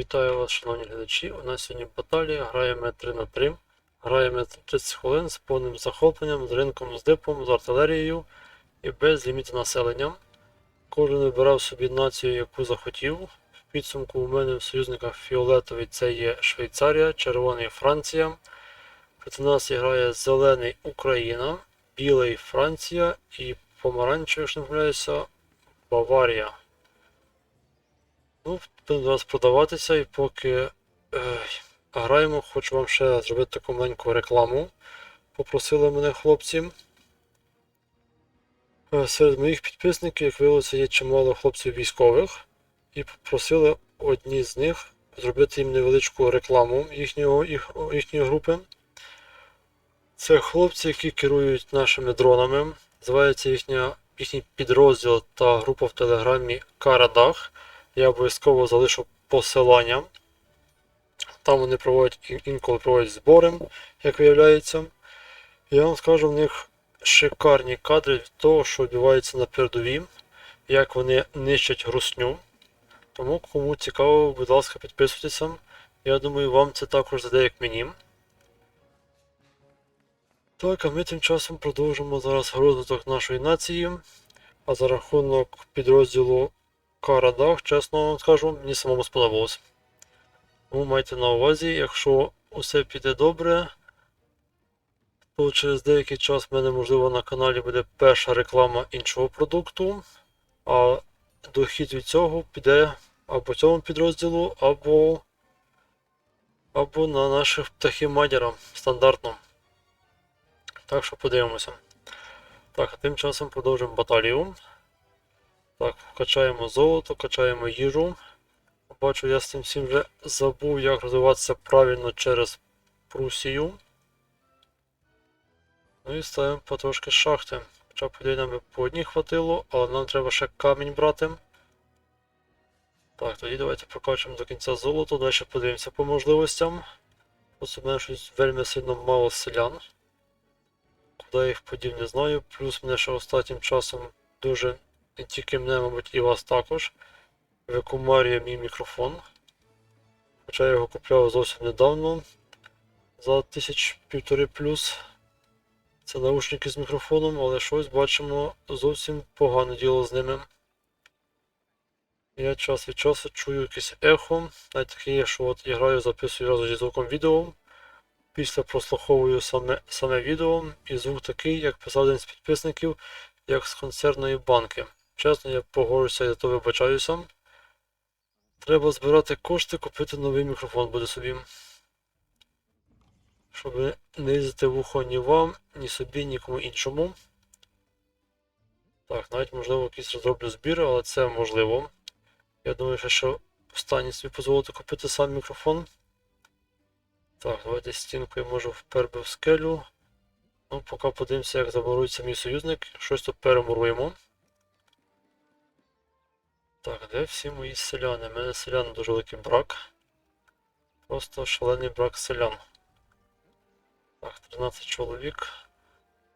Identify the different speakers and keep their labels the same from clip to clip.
Speaker 1: Вітаю вас, шановні глядачі. У нас сьогодні баталія. Граємо 3 на 3. Граємо 30 хвилин з повним захопленням, з ринком, з дипом, з артилерією і без ліміту населення. Кожен вибирав собі націю, яку захотів. В підсумку у мене в союзниках фіолетовий це є Швейцарія, червоний Франція. Проти нас грає зелений Україна, білий Франція і помаранчевий, якщо не помиляюся, Баварія. Ну, будемо зараз продаватися і поки е, граємо, хочу вам ще зробити таку маленьку рекламу. Попросили мене хлопці. Е, Серед моїх підписників, як виявилося, є чимало хлопців військових, і попросили одні з них зробити їм невеличку рекламу їхнього, їх, їхньої групи. Це хлопці, які керують нашими дронами. Називається їхня, їхній підрозділ та група в телеграмі Карадах. Я обов'язково залишу посилання. Там вони проводять ін- інколи проводять збори, як виявляється. Я вам скажу, в них шикарні кадри того, що відбувається на передовій, як вони нищать грусню. Тому, кому цікаво, будь ласка, підписуйтеся. Я думаю, вам це також зайде як мені. Так, а ми тим часом продовжимо зараз розвиток нашої нації. А за рахунок підрозділу Карадах, чесно вам скажу, мені самому сподобалось. Тому майте на увазі, якщо усе піде добре, то через деякий час в мене, можливо, на каналі буде перша реклама іншого продукту, а дохід від цього піде або цьому підрозділу, або, або на наших птахів стандартно. Так що подивимося. Так, а тим часом продовжуємо баталію. Так, качаємо золото, качаємо їжу. Бачу, я з цим всім вже забув, як розвиватися правильно через Прусію. Ну і ставимо потрошки шахти. Хоча б нам по одній хватило, але нам треба ще камінь брати. Так, тоді давайте прокачуємо до кінця золото, далі подивимося по можливостям. Мене щось вельми сильно мало селян. Куди їх подів, не знаю. Плюс мене ще останнім часом дуже не тільки мене, мабуть, і вас також. Викумарює мій мікрофон. Хоча я його купляв зовсім недавно. За тисяч півтори плюс. Це наушники з мікрофоном, але щось бачимо зовсім погане діло з ними. Я час від часу чую якесь ехо. Навіть таке є, що от граю, записую разом зі звуком відео. Після прослуховую саме, саме відео, і звук такий, як писав один з підписників, як з концерної банки. Чесно, я погоджуся за то вибачаюся. Треба збирати кошти, купити новий мікрофон буде собі. Щоб не їздити в ухо ні вам, ні собі, ні кому іншому. Так, навіть можливо якийсь розроблю збір, але це можливо. Я думаю, що ще в стані собі дозволити купити сам мікрофон. Так, давайте стінкою можу вперби в скелю. Ну, поки подивимося, як замурується мій союзник. Щось тут перемуруємо. Так, де всі мої селяни? У мене селян дуже великий брак. Просто шалений брак селян. Так, 13 чоловік.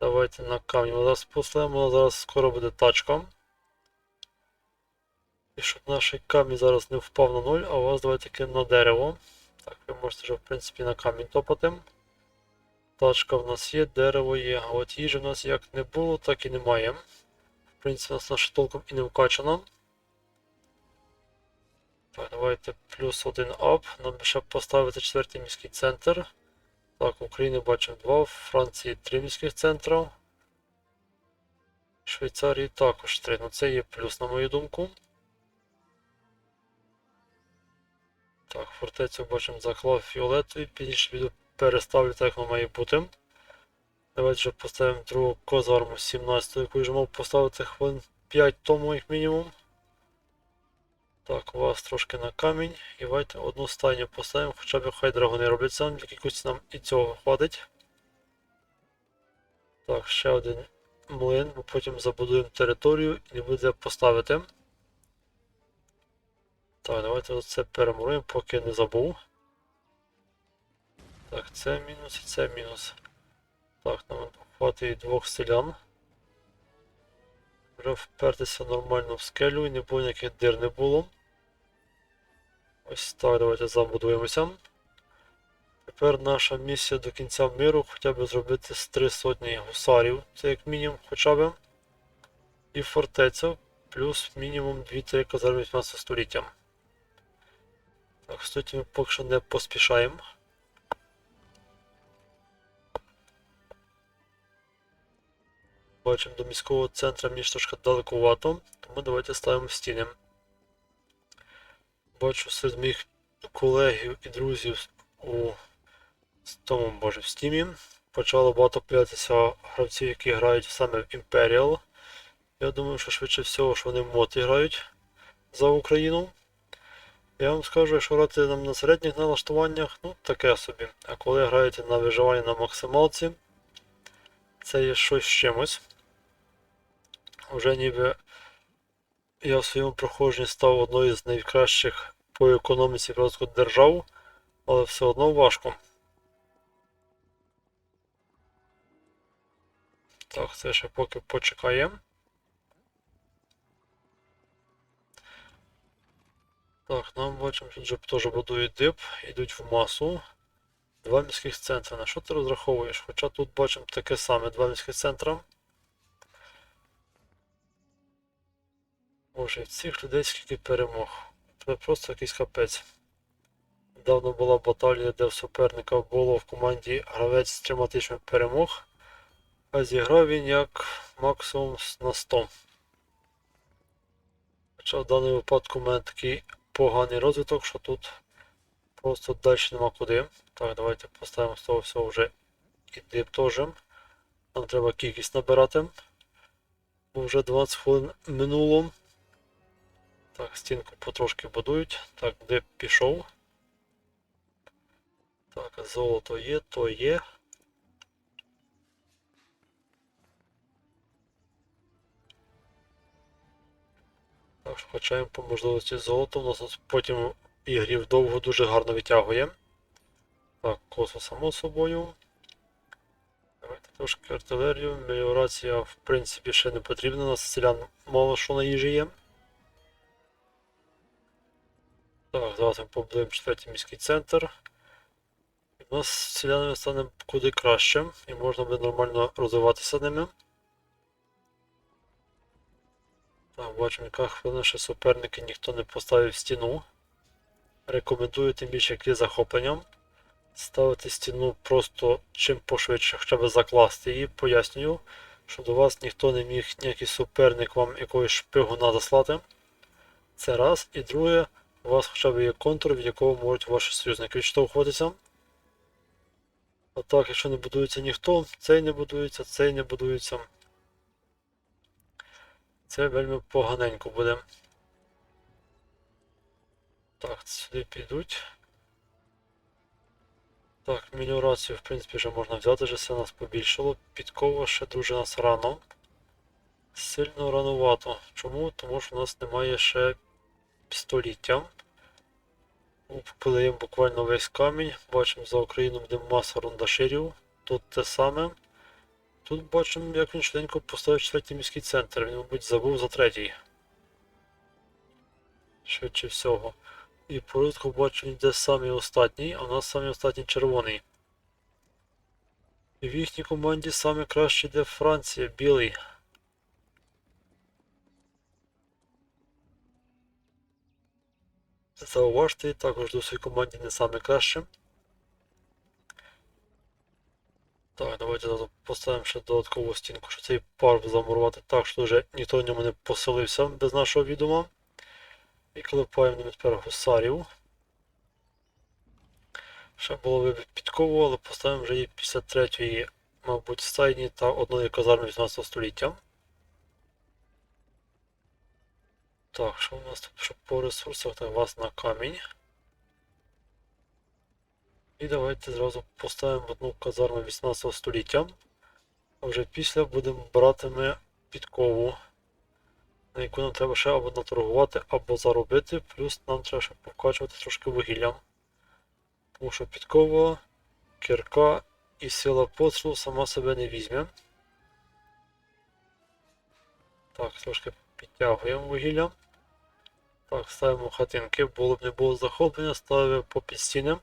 Speaker 1: Давайте на камінь. Ми зараз послемо, зараз скоро буде тачка. І щоб наш камінь зараз не впав на нуль, а у вас давайте таки на дерево. Так, ви можете вже в принципі на камінь топати. Тачка в нас є, дерево є, а от їжі в нас як не було, так і немає. В принципі, у нас наша толком і не вкачана. Так, давайте плюс один ап. Нам ще поставити четвертий міський центр. Так, в Україні бачимо два, в Франції три міських центра. В Швейцарії також три. Ну це є плюс, на мою думку. Так, фортецю бачимо заклав фіолетовий, пізніше відео переставлю так, як воно має бути. Давайте вже поставимо другу козарму 17, яку вже мав поставити хвилин 5 тому, як мінімум. Так, у вас трошки на камінь. І давайте одну стайню поставимо, хоча б хай драгони роблять сам, якось нам і цього хватить. Так, ще один млин, бо потім забудуємо територію і не буде поставити. Так, давайте це перемуруємо, поки не забув. Так, це мінус і це мінус. Так, нам хватить двох селян. Вже впертися нормально в скелю і не було ніяких дир не було. Ось так, давайте забудуємося. Тепер наша місія до кінця миру хоча б зробити з три сотні гусарів, це як мінімум хоча б. І фортеця, плюс мінімум 2-3 казарми 15 століття. Так, тут ми поки що не поспішаємо. Бачимо, до міського ж трошки далекувато, тому давайте ставимо стіни. Бачу серед моїх колегів і друзів у тому, боже, в стімі. Почало багато появитися гравців, які грають саме в Imperial. Я думаю, що швидше всього, що вони в моти грають за Україну. Я вам скажу, якщо грати нам на середніх налаштуваннях, ну таке собі. А коли граєте на виживання на максималці, це є щось з чимось. Уже ніби я в своєму проходженні став одною з найкращих по економіці розвитку держав, але все одно важко. Так, це ще поки почекаємо. Так, нам бачимо, що вже теж будують дип, йдуть в масу. Два міських центри. На що ти розраховуєш? Хоча тут бачимо таке саме два міських центра. Боже, в цих людей скільки перемог. Це просто якийсь капець. Недавно була баталія, де в суперника було в команді гравець з трьома перемог, а зіграв він як максимум на 100. Хоча в даному випадку в мене такий поганий розвиток, що тут просто далі нема куди. Так, давайте поставимо з того всього вже і дип. Нам треба кількість набирати. Бо вже 20 хвилин минуло. Так, стінку потрошки будують. Так, де пішов. Так, золото є, то є. Так, що по можливості золото. У нас потім в ігрі вдовго дуже гарно витягує. Так, косо само собою. Давайте трошки артилерію. Меліорація, в принципі, ще не потрібна. У нас селян мало що на їжі є. Так, ми побудуємо четвертий міський центр. У нас з селянами стане куди краще, і можна буде нормально розвиватися ними. Так, бачимо, яка хвилина, що суперники ніхто не поставив стіну. Рекомендую тим більше як є захопленням. Ставити стіну просто чим пошвидше, хоча б закласти її, пояснюю, що до вас ніхто не міг ніякий суперник вам якогось шпигуна заслати. Це раз. І друге, у вас хоча б є контур, від якого можуть ваші союзники відштовхуватися. А так, якщо не будується ніхто, цей не будується, цей не будується. Це вельми поганенько буде. Так, сюди підуть. Так, меліорацію, в принципі, вже можна взяти, вже все нас побільшало. Підкова ще дуже нас рано. Сильно ранувато. Чому? Тому що у нас немає ще століття. Подаємо буквально весь камінь. Бачимо за Україну буде маса рундаширів. Тут те саме. Тут бачимо, як він швиденько поставив четвертий міський центр. Він, мабуть, забув за третій. Швидше всього. І порядку бачу йде самий останній, а у нас самий останній червоний. І в їхній команді саме краще йде Франція, білий. Зауважте, також до своїй команді не саме краще. Так, давайте поставимо ще додаткову стінку, щоб цей парк замурувати так, що вже ніхто в ньому не поселився без нашого відома. І клепаємо ними тепер гусарів. Ще було би підково, але поставимо вже її 53-ї, мабуть, стайні та одної казарми 18 століття. Так, що у нас тут що по ресурсах? Так, вас на камінь. І давайте зразу поставимо одну казарму 18 століття. А вже після будемо брати ми підкову, на яку нам треба ще або наторгувати, або заробити, плюс нам треба ще покачувати трошки вугіллям. Тому що підкова, кірка і сила пострілу сама себе не візьме. Так, трошки підтягуємо вугілля. Так, ставимо хатинки, було б не було захоплення, ставив по підстінам.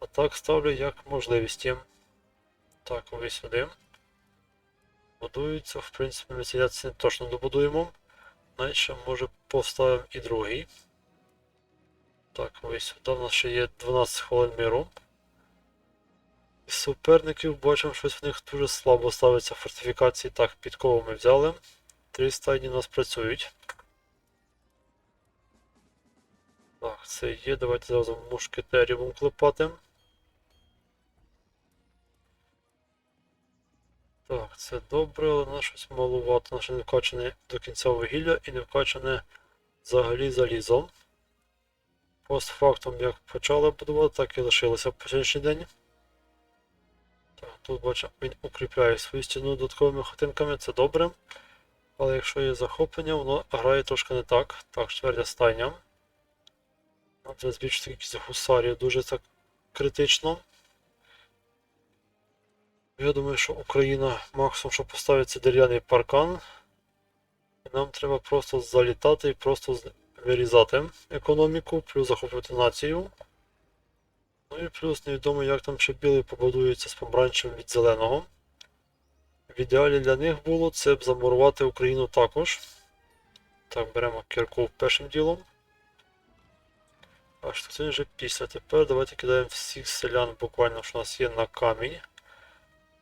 Speaker 1: А так ставлю як можливість. Так, ви сюди. Будуються, в принципі, ми ці точно добудуємо. Ще може поставимо і другий. Так, ви сюди. У нас ще є 12 хвилин міру. Суперників бачимо, щось в них дуже слабо ставиться фортифікації. Так, підкову ми взяли. Три стадії у нас працюють. Так, це є. Давайте зразу мушкетерів клепати. Так, це добре, але на щось малувато. Наше не вкачане до кінця вугілля і не вкачане взагалі залізом. Постфактум як почали будувати, так і лишилося по сьогоднішній день. Так, тут бачимо, він укріпляє свою стіну додатковими хатинками, це добре. Але якщо є захоплення, воно грає трошки не так. Так, четвертя стайня. Треба збільшити кількість гусарів дуже так критично. Я думаю, що Україна максимум, що поставить це дерев'яний паркан. І нам треба просто залітати і просто вирізати економіку, плюс захоплювати націю. Ну і плюс невідомо, як там ще білий побудується з помаранчевим від зеленого. В ідеалі для них було це б замурувати Україну також. Так, беремо кірку першим ділом. А що це вже після. Тепер давайте кидаємо всіх селян буквально, що у нас є на камінь.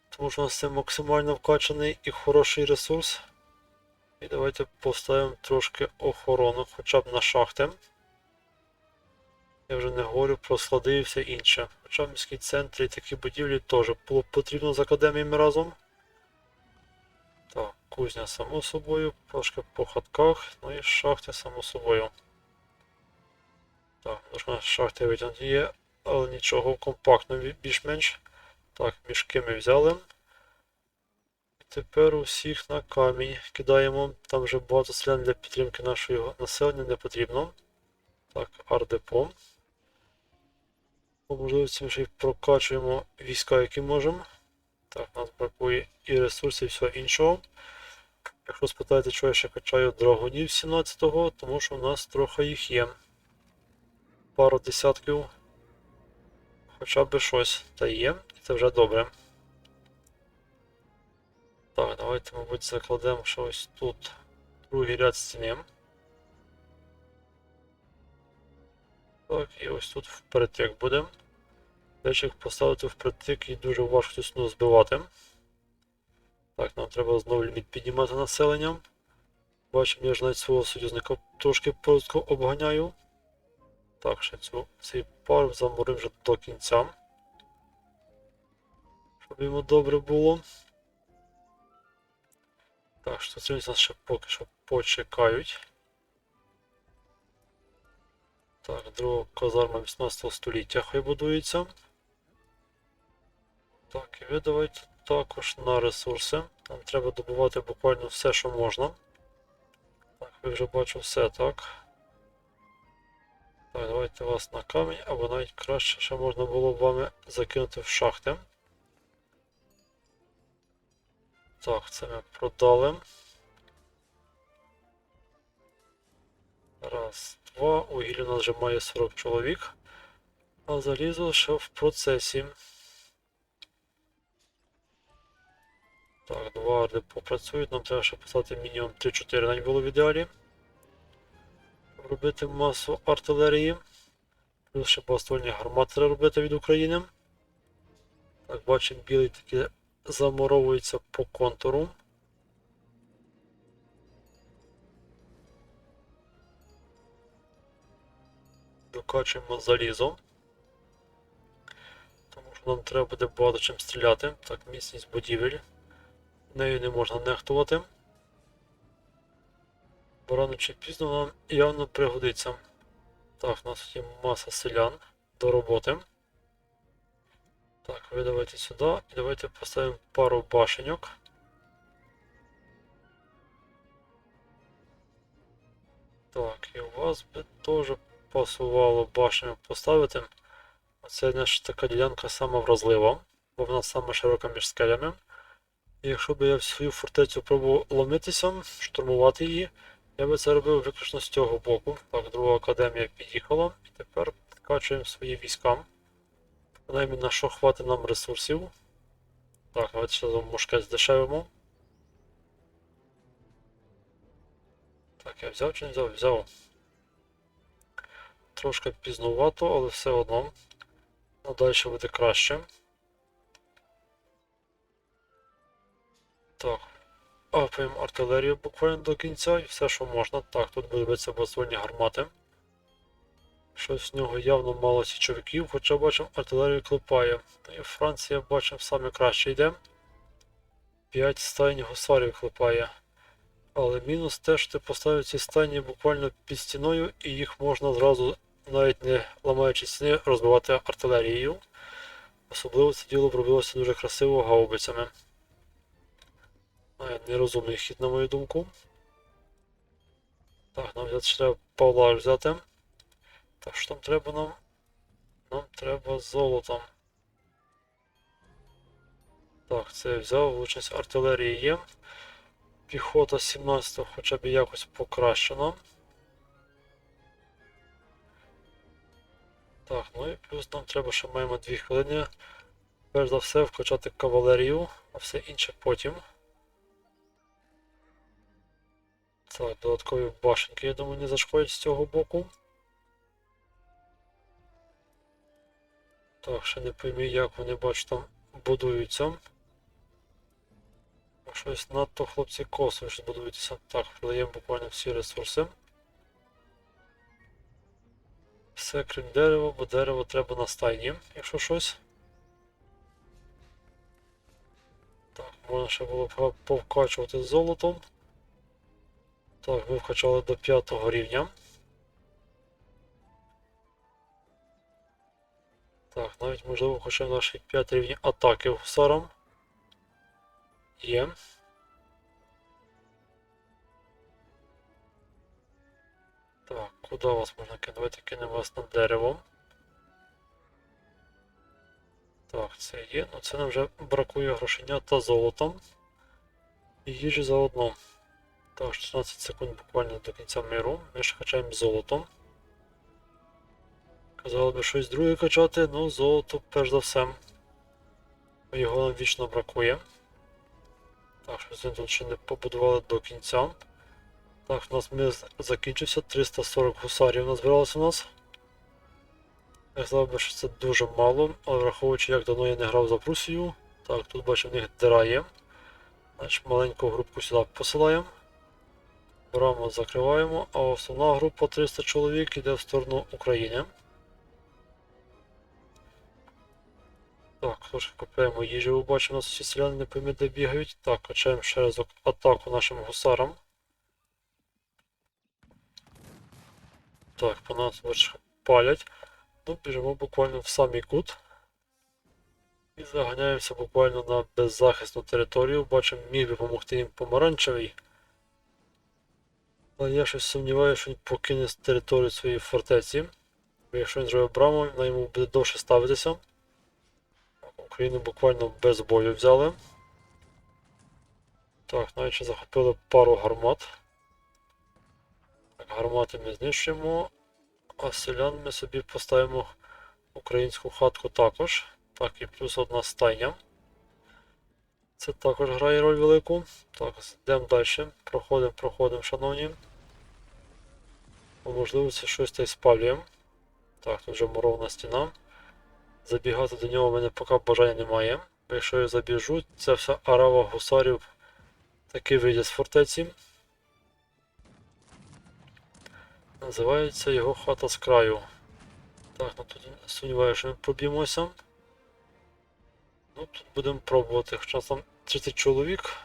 Speaker 1: Тому що у нас це максимально вкачаний і хороший ресурс. І давайте поставимо трошки охорону, хоча б на шахти. Я вже не говорю про склади і все інше. Хоча в міській центрі такі будівлі теж було потрібно з академіями разом. Так, кузня само собою, трошки по хатках, ну і шахти само собою. Так, можна шахти витягнути є, але нічого компактно більш-менш. Так, мішки ми взяли. І тепер усіх на камінь кидаємо. Там вже багато селян для підтримки нашого населення не потрібно. Так, ардепо. По можливості ми ще й прокачуємо війська, які можемо. Так, нас бракує і ресурсів, і всього іншого. Якщо спитаєте, чого я ще качаю драгонів 17-го, тому що у нас трохи їх є. Пару десятків. Хоча б щось та є, це вже добре. Так, давайте, мабуть, закладемо що ось тут другий ряд стіни. Так, і ось тут впритик буде. Речі, як поставити впритик і дуже важко стіну збивати. Так, нам треба знову ліміт піднімати населенням. Бачимо, я ж навіть свого союзника трошки просто обганяю. Так, ще цю, цей пар замурив вже до кінця. Щоб йому добре було. Так, що це нас ще поки що почекають. Так, друга казарма 18 століття хай будується. Так, і ви давайте також на ресурси. Нам треба добувати буквально все, що можна. Так, ви вже бачу все, так. Так, давайте вас на камінь, або навіть краще ще можна було б вами закинути в шахти. Так, це ми продали. Раз, два. Угілля у нас вже має 40 чоловік. А залізо ще в процесі. Так, два арди попрацюють. Нам треба ще поставити мінімум 3-4 навіть було в ідеалі. Робити масу артилерії. Плюс ще багатствольні гармати робити від України. Так, бачимо, білий таки замуровується по контуру. Докачуємо залізо. Тому що нам треба буде багато чим стріляти. Так, міцність будівель. Нею не можна нехтувати. Бо рано чи пізно нам явно пригодиться. Так, у нас є маса селян до роботи. Так, ви давайте сюди і давайте поставимо пару башеньок. Так, і у вас би теж пасувало башню поставити. Оце наша така ділянка сама вразлива, бо вона сама широка між скелями. І якщо б я в свою фортецю пробував ломитися, штурмувати її, Я би це робив виключно з цього боку. Так, друга академія під'їхала. Тепер підкачуємо свої війська. Принаймні на що хватить нам ресурсів. Так, давайте ще мушкет здешевимо. Так, я взяв чи не взяв? Взяв. Трошки пізнувато, але все одно. Надалі буде краще. Так. Апаємо артилерію буквально до кінця і все, що можна. Так, тут буде битися басольні гармати. Щось в нього явно мало січовиків, хоча бачимо, артилерію клепає. І Франція бачимо саме краще йде. 5 стайні гусарів клепає. Але мінус те, що ти поставив ці стайні буквально під стіною, і їх можна зразу, навіть не ламаючи стіни, розбивати артилерією. Особливо це діло пробилося дуже красиво гаубицями. Нерозумний хід, на мою думку. Так, нам взяти треба Павла взяти. Так, що там треба нам? Нам треба золото. Так, це я взяв, влучність артилерії є. Піхота 17 хоча б якось покращена. Так, ну і плюс нам треба ще маємо 2 хвилини. Перш за все вкачати кавалерію, а все інше потім. Так, додаткові башенки, я думаю, не зашкодять з цього боку. Так, ще не поймі, як вони бачу там будуються. Щось надто хлопці косо що будуються. Так, продаємо буквально всі ресурси. Все крім дерева, бо дерево треба на стайні, якщо щось. Так, можна ще було повкачувати золотом. Так, ми вкачали до 5 рівня. Так, навіть можливо хоча наші 5 рівні атаки гусарам. Є. Так, куди вас можна кинути? Давайте кинемо вас на дерево. Так, це є. Ну це нам вже бракує грошення та золота. І їжі заодно. Так, 16 секунд буквально до кінця миру. Ми ж качаємо золото. Казали би щось друге качати, ну золото перш за все. Його нам вічно бракує. Так, щось ми тут ще не побудували до кінця. Так, у нас мир закінчився, 340 гусарів назбиралося у нас. Я сказав би, що це дуже мало, але враховуючи, як давно я не грав за Прусію. Так, тут бачу, в них дира є. Значить, маленьку групку сюди посилаємо. Браму закриваємо, а основна група 300 чоловік йде в сторону України. Так, трошки купуємо ви бачимо, у нас всі селяни не пойми, де бігають. Так, качаємо ще разок атаку нашим гусарам. Так, по нас бачиш, палять. Ну, біжимо буквально в самий кут. І заганяємося буквально на беззахисну територію. Бачимо, міг би допомогти їм помаранчевий. Але я щось сумніваюся, що він покине територію своєї фортеці. Якщо він зробив браму, на йому буде довше ставитися. Україну буквально без бою взяли. Так, навіть ще захопили пару гармат. Так, гармати ми знищуємо. А селян ми собі поставимо українську хатку також. Так, і плюс одна стайня. Це також грає роль велику. Так, йдемо далі. Проходимо, проходимо, шановні. По можливості щось та й спалюємо. Так, тут вже моровна стіна. Забігати до нього в мене поки бажання немає. Бо якщо я забіжу, це вся арава гусарів таки вийде з фортеці. Називається його хата з краю. Так, ну тут сумніваюся, що ми проб'ємося. Ну, тут будемо пробувати, хоча там 30 чоловік,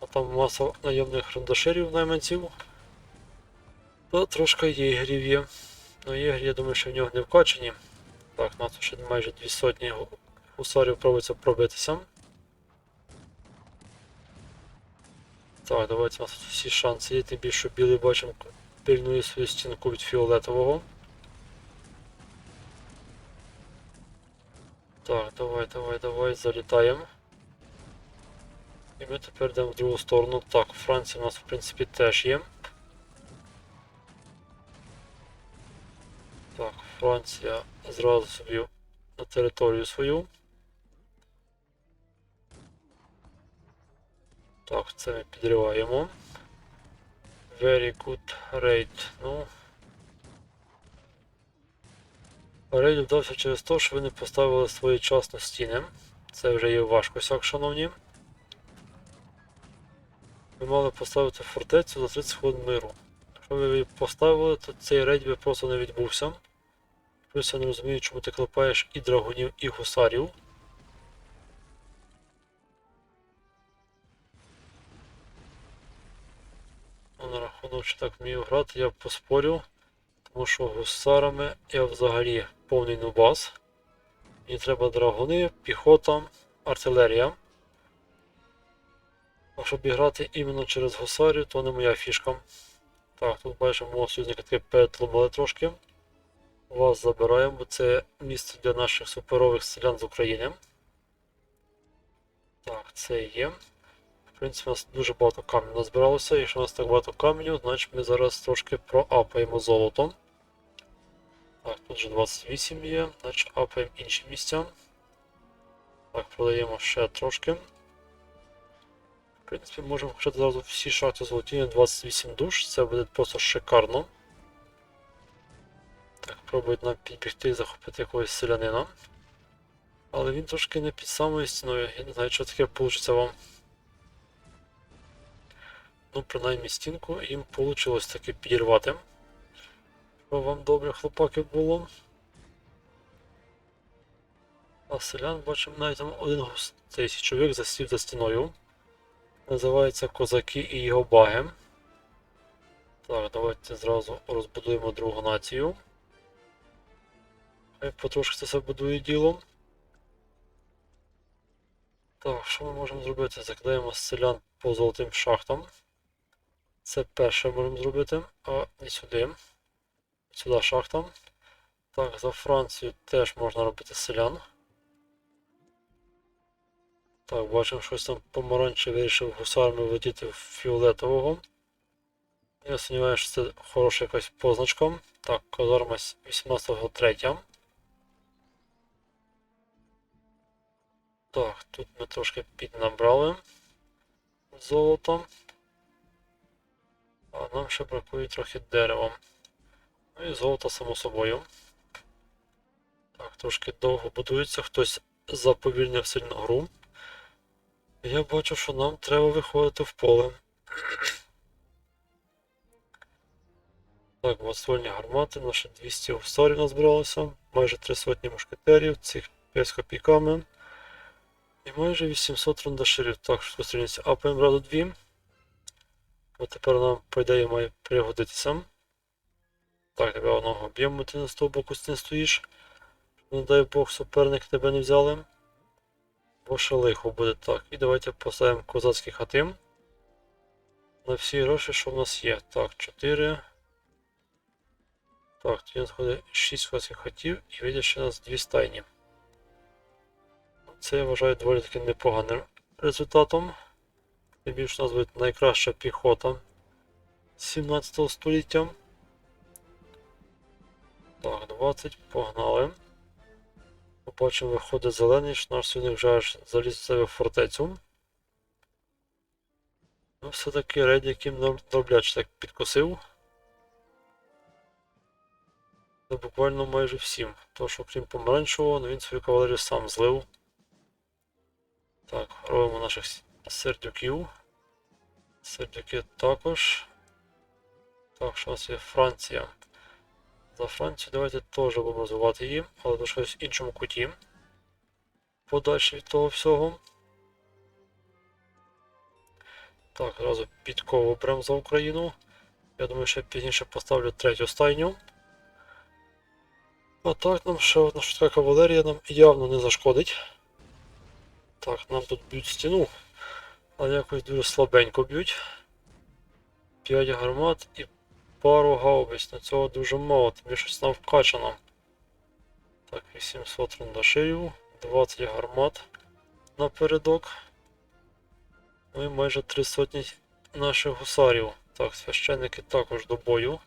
Speaker 1: а там маса найомних рандашерів найманців. То трошки єгрів є. Ну єгрі, я думаю, що в нього не вкачені. Так, нас ще майже дві сотні гусарів пробується пробитися. Так, давайте у нас тут всі шанси є, тим більше білий бачимо пильнує свою стінку від фіолетового. Так, давай, давай, давай, залітаємо. І ми тепер йдемо в другу сторону. Так, Франція у нас в принципі теж є. Так, Франція зразу собі на територію свою. Так, це ми підриваємо. Very good raid. Ну. Рейд вдався через те, що ви не поставили своєчасно стіни. Це вже є важко сяк, шановні. Ви мали поставити фортецю за 30 хвилин миру. Якщо ви її поставили, то цей рейд би просто не відбувся. Плюс я не розумію, чому ти клепаєш і драгунів, і гусарів. Ну, на рахунок, чи так вмію грати, я поспорю. Тому що гусарами я взагалі повний нубас. Мені треба драгуни, піхота, артилерія. А щоб грати іменно через гусарів, то не моя фішка. Так, тут бачимо мого союзника таки перетломили трошки. Вас забираємо, бо це місце для наших суперових селян з України. Так, це є. В принципі, у нас дуже багато каменю назбиралося. Якщо у нас так багато каменю, значить ми зараз трошки проапаємо золото. Так, тут же 28 є, значить апаємо інші місця. Так, продаємо ще трошки. Принципі, можемо почати зразу всі шахти золоті 28 душ, це буде просто шикарно. Так, пробують нам підбігти і захопити якогось селянина. Але він трошки не під самою стіною, я не знаю, що таке вийде вам. Ну, принаймні стінку їм вийшло таки підірвати. Щоб вам добре хлопаки було. А селян бачимо навіть там один чоловік засів за стіною. Називається Козаки і його баги. Так, давайте зразу розбудуємо другу націю. Хай потрошки це все будує діло. Так, що ми можемо зробити? Закидаємо селян по золотим шахтам. Це перше можемо зробити, а не сюди. Сюди шахта. Так, за Францію теж можна робити селян. Так, бачимо, щось там помаранче вирішив гусарами влетіти в фіолетового. Я сумніваюся, що це хороша якась позначка. Так, казарма 18.3. Так, тут ми трошки піднабрали золото. А нам ще бракує трохи дерева. Ну і золото само собою. Так, трошки довго будується, хтось заповільнив сильно гру. Я бачу, що нам треба виходити в поле. Так, двоствольні гармати, наші 200 гусарів назбиралося, майже 3 сотні мушкетерів, цих 5 з копійками. І майже 800 рундаширів. Так, швидкострільність апаємо разу 2. От тепер нам, по ідеї, має пригодитися. Так, тебе одного б'ємо, ти на з того боку стоїш. Не дай Бог, суперник тебе не взяли. Бо ще лихо буде так. І давайте поставимо козацькі хати. На всі гроші, що в нас є. Так, 4. Так, тоді надходить 6 козацьких хатів і вийде ще у нас 2 стайні. Це я вважаю доволі таки непоганим результатом. Тим більше у нас буде найкраща піхота 17 століття. Так, 20, погнали. Побачимо, виходить зелений, що наш сьогодні вже аж заліз в себе в фортецю. Ну, все-таки рейд, яким добряче так підкосив. Це буквально майже всім. То, що крім помаранчевого, ну він свою кавалерію сам злив. Так, робимо наших сердюків. Сердюки також. Так, що у нас є Франція. За Францію давайте теж будемо розвивати її, але до щось іншому куті. Подальше від того всього. Так, одразу підкову прям за Україну. Я думаю, ще пізніше поставлю третю стайню. А так нам ще одна швидка кавалерія нам явно не зашкодить. Так, нам тут б'ють стіну, але якось дуже слабенько б'ють. 5 гармат і пару гаубиць. На цього дуже мало, тобі щось нам вкачано. Так, 800 рундаширів, 20 гармат напередок. Ну і майже 3 сотні наших гусарів. Так, священники також до бою.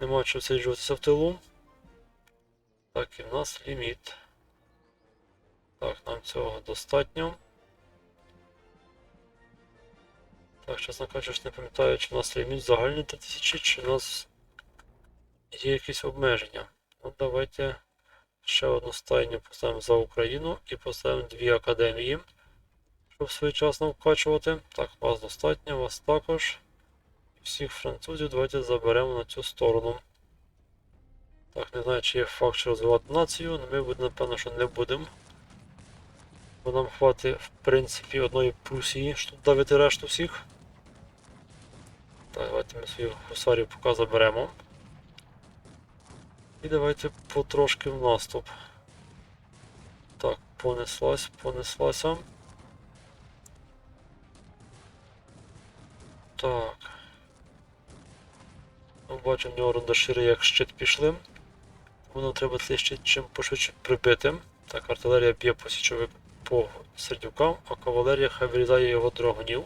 Speaker 1: Нема чого сиджуватися в тилу. Так, і в нас ліміт. Так, нам цього достатньо. Так, чесно кажучи, не пам'ятаю, чи в нас ліміт загальний 3000, чи в нас є якісь обмеження. Ну, давайте ще одну стайню поставимо за Україну і поставимо дві академії, щоб своєчасно вкачувати. Так, вас достатньо, вас також. Всіх французів давайте заберемо на цю сторону. Так, не знаю, чи є факт, що розвивати націю, але ми буде, напевно, що не будемо. Бо нам хватить, в принципі, одної Прусії, щоб давити решту всіх. Так, давайте ми своїх гусарів поки заберемо. І давайте потрошки в наступ. Так, понеслась, понеслася. Так. Бачимо, в нього рундашири як щит пішли. Нам треба цей щит чим пошвидше прибити. Так, артилерія б'є по січовик по сердюкам, а кавалерія хай вирізає його драгунів.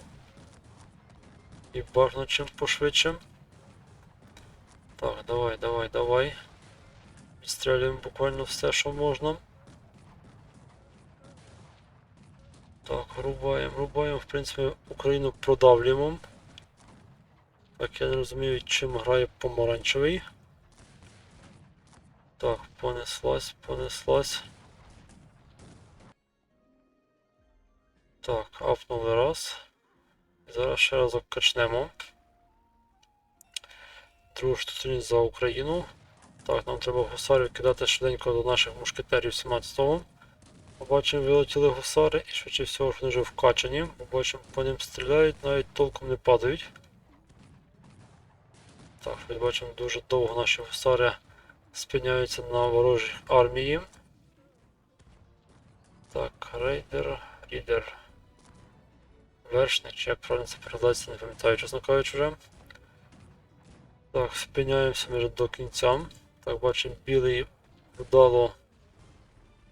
Speaker 1: І бажано чим пошвидше. Так, давай, давай, давай. Відстрілюємо буквально все, що можна. Так, рубаємо, рубаємо. В принципі, Україну продавлюємо. Так, я не розумію, чим грає помаранчевий. Так, понеслась, понеслась. Так, апнули раз. Зараз ще разок качнемо. Другу штуцю за Україну. Так, нам треба гусарів кидати швиденько до наших мушкетерів 17-го. Побачимо, вилетіли гусари і швидше всього, що вони вже вкачані. Побачимо, по ним стріляють, навіть толком не падають. Так, ми дуже довго наші гусари спиняються на ворожій армії. Так, рейдер, рідер. Вершник, чи як правильно це перекладається, не пам'ятаю, чесно кажучи вже. Так, спиняємося ми до кінця. Так, бачимо, білий вдало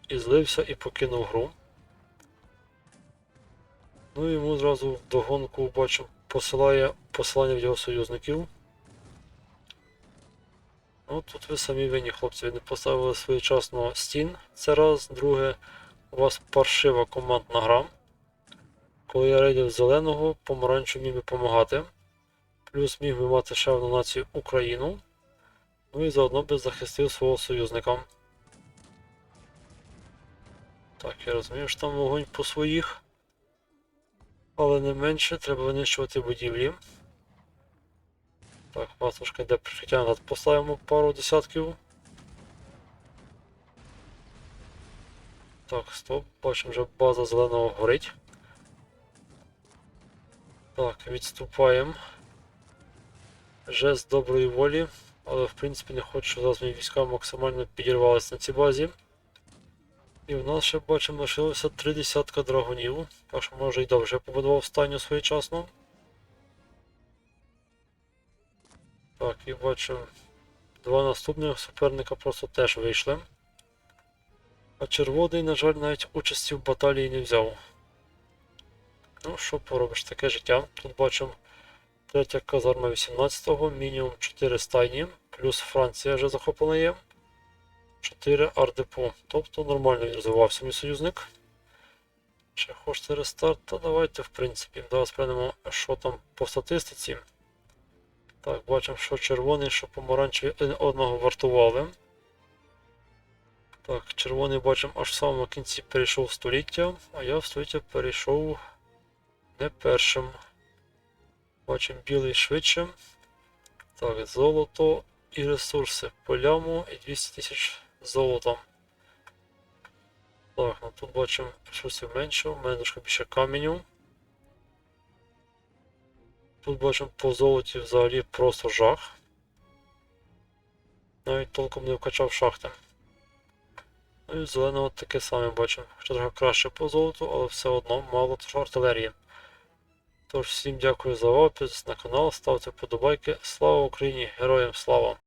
Speaker 1: і злився і покинув гру. Ну і йому зразу в догонку бачимо посилає посилання в його союзників. Ну тут ви самі винні, хлопці, ви не поставили своєчасно стін. Це раз. Друге, у вас паршива командна гра. Коли я рейдив зеленого, помаранчу міг би допомагати. Плюс міг би мати ще одну націю Україну. Ну і заодно би захистив свого союзника. Так, я розумію, що там вогонь по своїх. Але не менше треба винищувати будівлі. Так, матушка йде прикриття. Поставимо пару десятків. Так, стоп, бачимо, вже база зеленого горить. Так, відступаємо. Жест доброї волі, але в принципі не хочу, щоб зараз мої війська максимально підірвалися на цій базі. І в нас ще бачимо лишилося три десятка драгунів, так що може і довше побудував стайню своєчасно. Так, і бачимо два наступних суперника просто теж вийшли. А червоний, на жаль, навіть участі в баталії не взяв. Ну, що поробиш, таке життя. Тут бачимо третя казарма 18-го, мінімум 4 стайні, плюс Франція вже захоплена є. 4 ардепо. Тобто нормально він розвивався мій союзник. Чи хочете рестарт, то давайте, в принципі, зараз глянемо, що там по статистиці. Так, бачимо, що червоний, що помаранчевий одного вартували. Так, червоний бачимо аж в самому кінці перейшов століття, а я в століття перейшов не першим. Бачимо білий швидше. Так, золото і ресурси по ляму і 200 тисяч золота. Так, ну тут бачимо ресурсів менше, у мене трошки більше каменю. Тут бачимо по золоті взагалі просто жах. Навіть толком не вкачав шахти. Ну і зеленого таке саме бачимо. Хоча трохи краще по золоту, але все одно мало тож артилерії. Тож всім дякую за опис на канал, ставте вподобайки. Слава Україні! Героям слава!